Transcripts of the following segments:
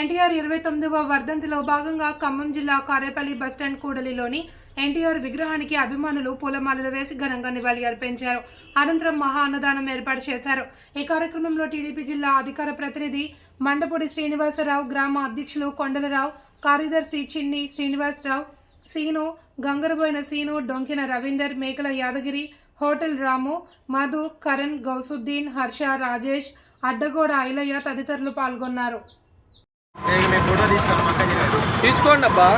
ఎన్టీఆర్ ఇరవై తొమ్మిదవ వర్ధంతిలో భాగంగా ఖమ్మం జిల్లా కారేపల్లి బస్టాండ్ కూడలిలోని ఎన్టీఆర్ విగ్రహానికి అభిమానులు పూలమాలలు వేసి ఘనంగా నివాళి అర్పించారు. అనంతరం మహా అన్నదానం ఏర్పాటు చేశారు. ఈ కార్యక్రమంలో టీడీపీ జిల్లా అధికార ప్రతినిధి మండపూడి శ్రీనివాసరావు గ్రామ అధ్యక్షులు కొండలరావు కార్యదర్శి చిన్ని శ్రీనివాసరావు సీను గంగరబోయిన సీను డొంకిన రవీందర్ మేకల యాదగిరి హోటల్ రాము మధు కరణ్ గౌసుద్దీన్ హర్ష రాజేష్ అడ్డగోడ ఐలయ్య తదితరులు పాల్గొన్నారు. తీసుకోండి అబ్బా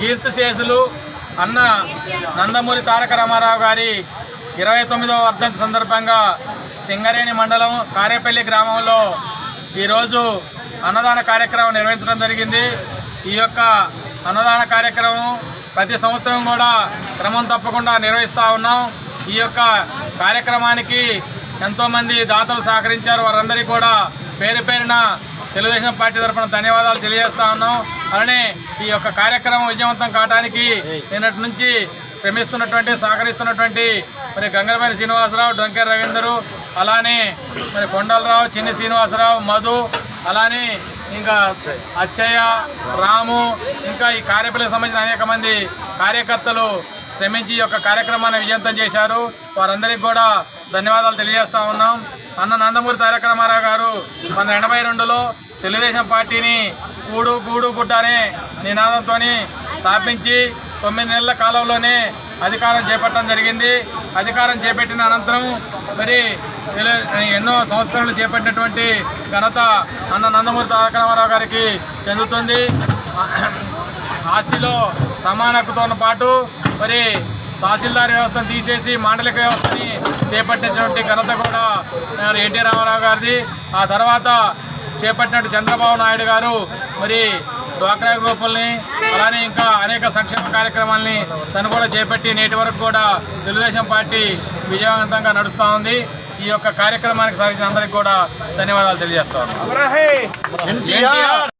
కీర్తిశేషులు అన్న నందమూరి తారక రామారావు గారి ఇరవై తొమ్మిదవ వర్ధంతి సందర్భంగా సింగరేణి మండలం కారేపల్లి గ్రామంలో ఈరోజు అన్నదాన కార్యక్రమం నిర్వహించడం జరిగింది. ఈ యొక్క అన్నదాన కార్యక్రమం ప్రతి సంవత్సరం కూడా క్రమం తప్పకుండా నిర్వహిస్తూ ఉన్నాం. ఈ యొక్క కార్యక్రమానికి ఎంతోమంది దాతలు సహకరించారు. వారందరికీ కూడా పేరు పేరున తెలుగుదేశం పార్టీ తరఫున ధన్యవాదాలు తెలియజేస్తా ఉన్నాం. అలానే ఈ యొక్క కార్యక్రమం విజయవంతం కావడానికి నిన్నటి నుంచి శ్రమిస్తున్నటువంటి సహకరిస్తున్నటువంటి మరి గంగరమైన శ్రీనివాసరావు డొంకెర రవీందరు అలానే మరి కొండలరావు చిన్ని శ్రీనివాసరావు మధు అలానే ఇంకా అచ్చయ్య రాము ఇంకా ఈ కార్యపల్లికి సంబంధించిన అనేక మంది కార్యకర్తలు శ్రమించి ఈ యొక్క కార్యక్రమాన్ని విజయంతం చేశారు. వారందరికీ కూడా ధన్యవాదాలు తెలియజేస్తా ఉన్నాం. అన్న నందమూరి తారక రామారావు గారు మన ఎనభై రెండులో తెలుగుదేశం పార్టీని కూడు గూడు గుడ్డ అనే నినాదంతో స్థాపించి తొమ్మిది నెలల కాలంలోనే అధికారం చేపట్టడం జరిగింది. అధికారం చేపట్టిన అనంతరం మరి తెలు- ఎన్నో సంస్కరణలు చేపట్టినటువంటి ఘనత అన్న నందమూరి తారక రామారావు గారికి చెందుతుంది. ఆస్తిలో సమాన హక్కుతో పాటు మరి తహసీల్దార్ వ్యవస్థను తీసేసి మాండలిక వ్యవస్థని చేపట్టినటువంటి ఘనత కూడా ఎన్టీ రామారావు గారిది. ఆ తర్వాత చేపట్టినట్టు చంద్రబాబు నాయుడు గారు మరి డ్వాక్రా గ్రూపుల్ని అలానే ఇంకా అనేక సంక్షేమ కార్యక్రమాల్ని తను కూడా చేపట్టి నేటి వరకు కూడా తెలుగుదేశం పార్టీ విజయవంతంగా నడుస్తూ ఉంది. ఈ యొక్క కార్యక్రమానికి సాగించిన అందరికీ కూడా ధన్యవాదాలు తెలియజేస్తా ఉన్నాను. ఎన్టీఆర్!